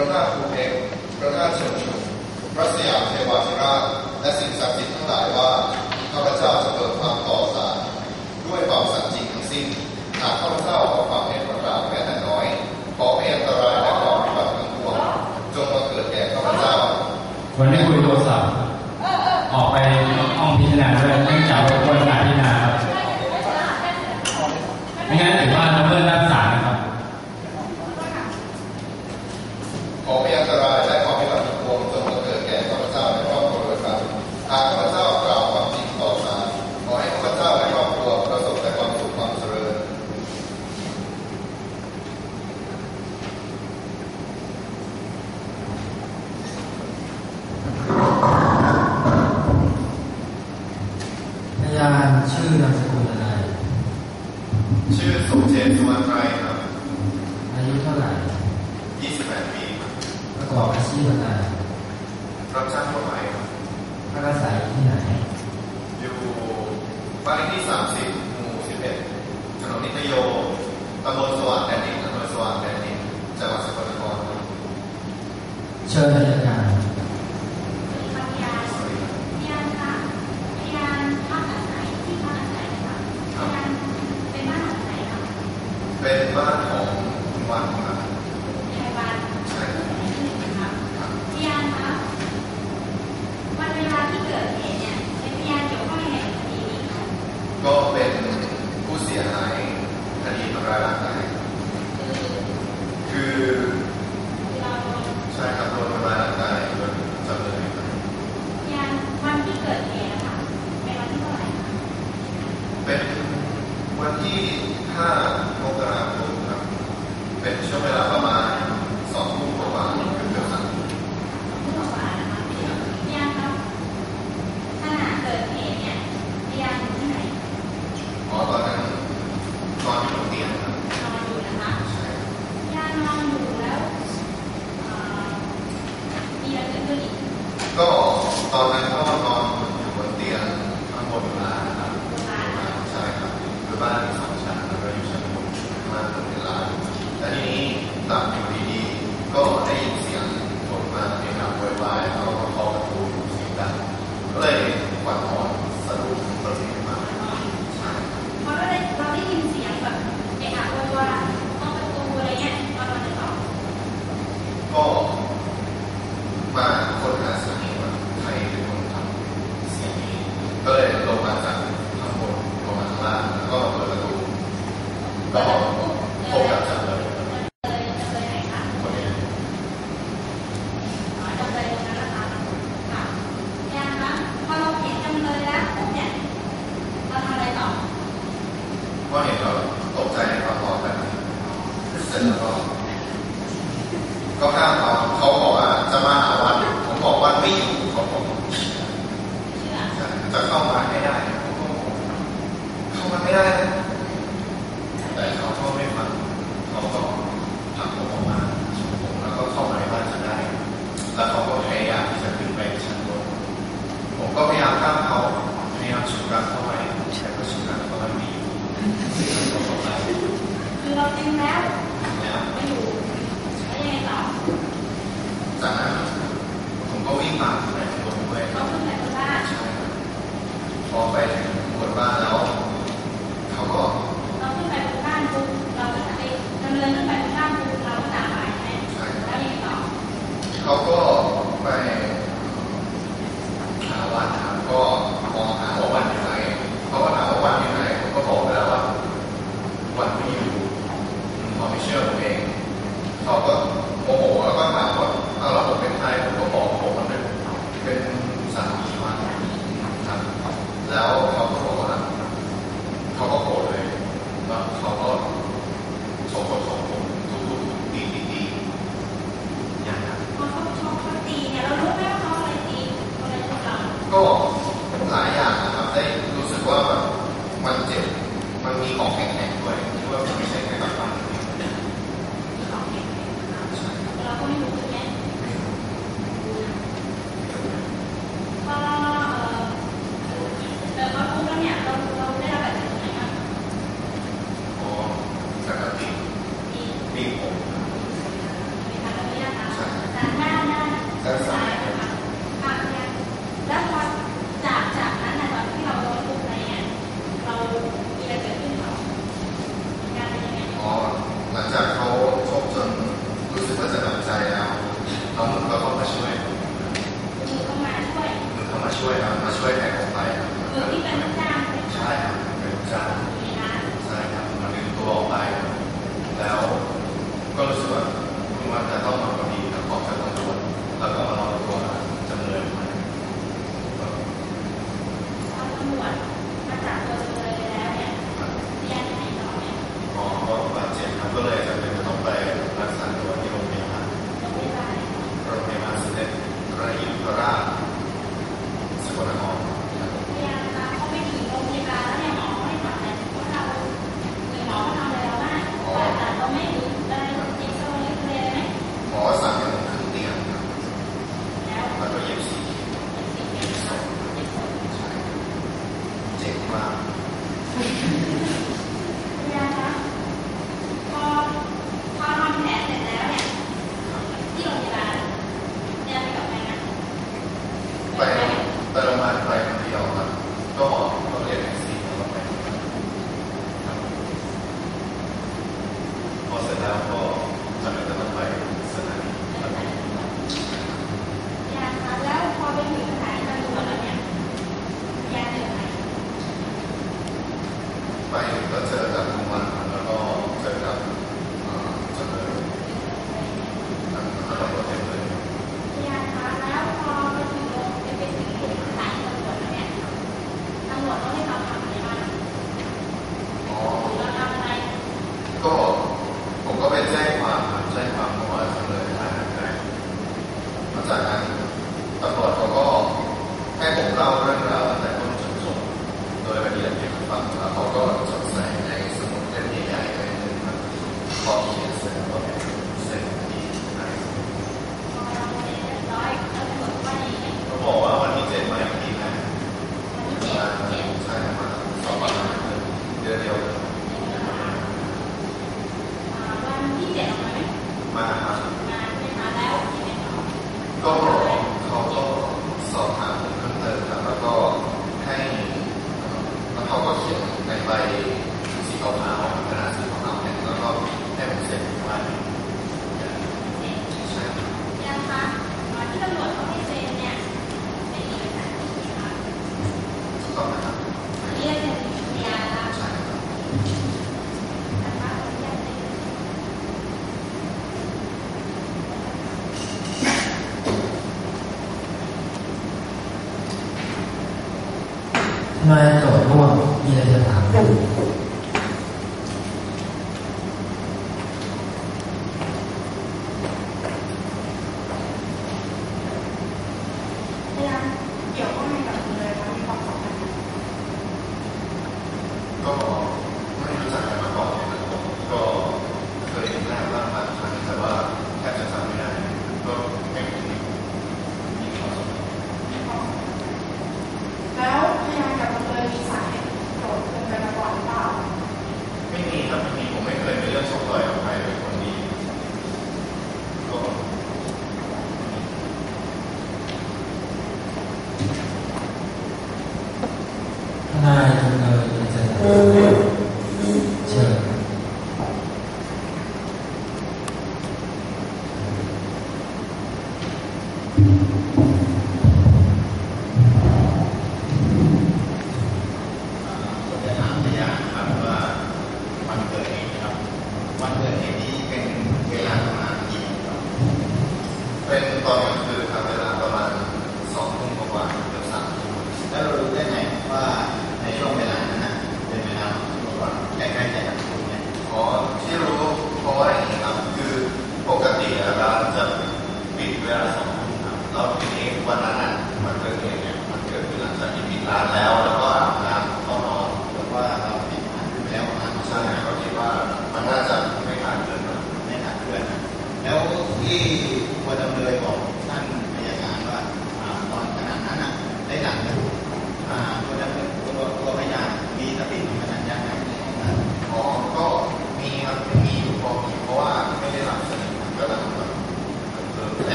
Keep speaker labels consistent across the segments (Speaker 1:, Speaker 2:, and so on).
Speaker 1: ระธาตุภูเก็งพระธาตุเชิงชุมพระสยามเทวาธิราชและสิ่งศักดิ์สิทธิ์ทั้งหลายว่าข้าพเจ้าจะเปิดความต่อสารด้วยความสัตย์จริงทั้งสิ้นหากข้าพเจ้าออกความเห็นประการแม้แต่น้อย ขอให้อันตรายและความผิดพลาดทั้งปวงจงมาเกิดแก่ข้าพเจ้า
Speaker 2: วันนี้คุยโทรศัพท์ออกไปห้องพิจารณาด้วยเนื่องจากว่าคนพิจารณา
Speaker 3: ชื่อส
Speaker 1: มเจตสุวรรณไตรครับ
Speaker 3: อายุเท่าไหร่
Speaker 1: 28 ปีครับ
Speaker 3: ประกอบอาชีพอะไร
Speaker 1: รับจ้างทั่วไปครับ
Speaker 3: พักอาศัยอยู่ที่ไหน
Speaker 1: อยู่บ้านเลขที่ 30 หมู่ 11 ถนนนิตโยตำบลสว่างแดนดินอำเภอสว่างแดนดินจังหวัดสกลนครครับ
Speaker 3: เชิญราชการ
Speaker 1: สวัสดีครับ เป็นบ้านของคุณวันครับใช่ครับ ก็เป็นผู้เสียหายคดีทำร้ายร่างกายคือใช่ครับโดนทำร้ายร่างกายโดนจำเลยครับเป็นวันที่ 5 มกราคมครับ เป็นช่วงเวลาประมาณสองทุ่มกว่าๆเกือบเกือบสามทุ่มอ๋อตอนนั้นนอนอยู่บนเตียงครับใช่ก็ ตอนนั้นก็นอนอยู่บนเตียงข้างบนบ้านนะครับใช่ครับคือบ้านมีสองชั้นแล้วก็อยู่ชั้นบนข้างล่างเป็นร้านและทีนี้หลับอยู่ดีๆก็ได้ยินเสียงคนมาเอะอะโวยวายแล้วก็เคาะประตูเสียงดังก็เลยหวั่นอ่อนสะดุ้งตื่นขึ้นมาใช่
Speaker 4: เพราะเราได้เราได้ยินเสียงแบบเอะอะโวยวายห้องประตูอะไรเงี้ยตอนเราจะตอบ
Speaker 1: ก็มาค้นหาสาเหตุว่าใครเป็นคนทำเสียงนี้ก็เลยลงมาจากข้างบนลงมาข้างล่างแล้วก็เปิดประตูก็พบกับจำเลย
Speaker 4: เลยเลยไหนคะ
Speaker 1: คนนี้
Speaker 4: อ๋อจำเลยตรงนั้นนะคะค่ะยังคะพอเราเห็นจำเลยแล้วปุ๊บเนี่ยเราทำอะไรต่อ
Speaker 1: ก็เห็นเราตกใจในความร้อนแบบนี้ เสร็จแล้วก็ก็ห้ามเขาเขาบอกว่าจะมาหาวันผมบอกวันไม่อยู่เขาบอกจะเข้ามาให้ได้ผมก็บอกเข้ามาไม่ได้ แต่เขาก็ไม่ฟังเขาก็ผลักผมออกมาผมแล้วก็เข้ามาในบ้านฉันได้ แล้วเขาก็พยายามที่จะขึ้นไปชั้นบนผมก็พยายามข้ามเขาพยายามฉุดรั้งเข้าไปแต่ก็ฉุดรั้งเขาไม่อยู่
Speaker 4: คือเราดึงแล้ว
Speaker 1: แล้ว
Speaker 4: ไม่อยู่แล้วยังไงต่อ
Speaker 1: จ แล้ว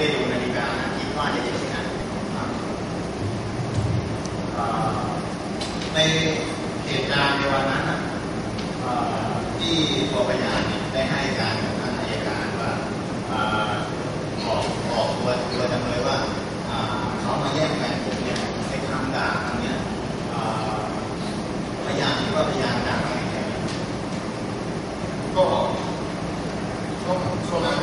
Speaker 4: ได้
Speaker 5: ดู
Speaker 6: นา
Speaker 5: ฬิกาคิ
Speaker 6: ดว่าจะ
Speaker 5: เป็น
Speaker 6: ยังไใน
Speaker 5: เหตุกา
Speaker 6: รณ์
Speaker 5: ในวันนั้น
Speaker 6: ที่ปพยาน
Speaker 7: ได้
Speaker 5: ให้
Speaker 8: การกับ
Speaker 5: ท่า
Speaker 8: น
Speaker 5: อายการว่าบอก
Speaker 8: บอกตัวตัวจำเลยว่าเขา
Speaker 5: มาแย่งแฟน
Speaker 1: ผมเนี่
Speaker 5: ยใน
Speaker 1: คำ
Speaker 5: ด่าคำเนี้ยพยานที่ว่าพยานด่าก็ก็
Speaker 1: ช่ว
Speaker 5: งนั้น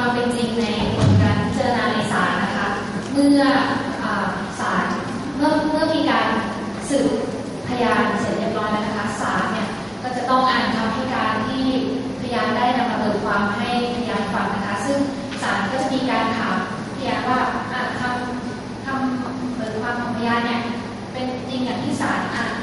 Speaker 5: ความเป็
Speaker 4: นจริงในผลการพิจารณาในศาลนะคะ เมื่อศาลเมื่อเมื่อมีการสืบพยานเสร็จเรียบร้อยแล้วนะคะศาลเนี่ยก็จะต้องอ่านคำพิการที่พยานได้นำมาเบิกความให้พยานฟังนะคะ ซึ่งศาลก็จะมีการถามพยานว่าคำคำเบิกความของพยานเนี่ยเป็นจริงอย่างที่ศาลอ่าน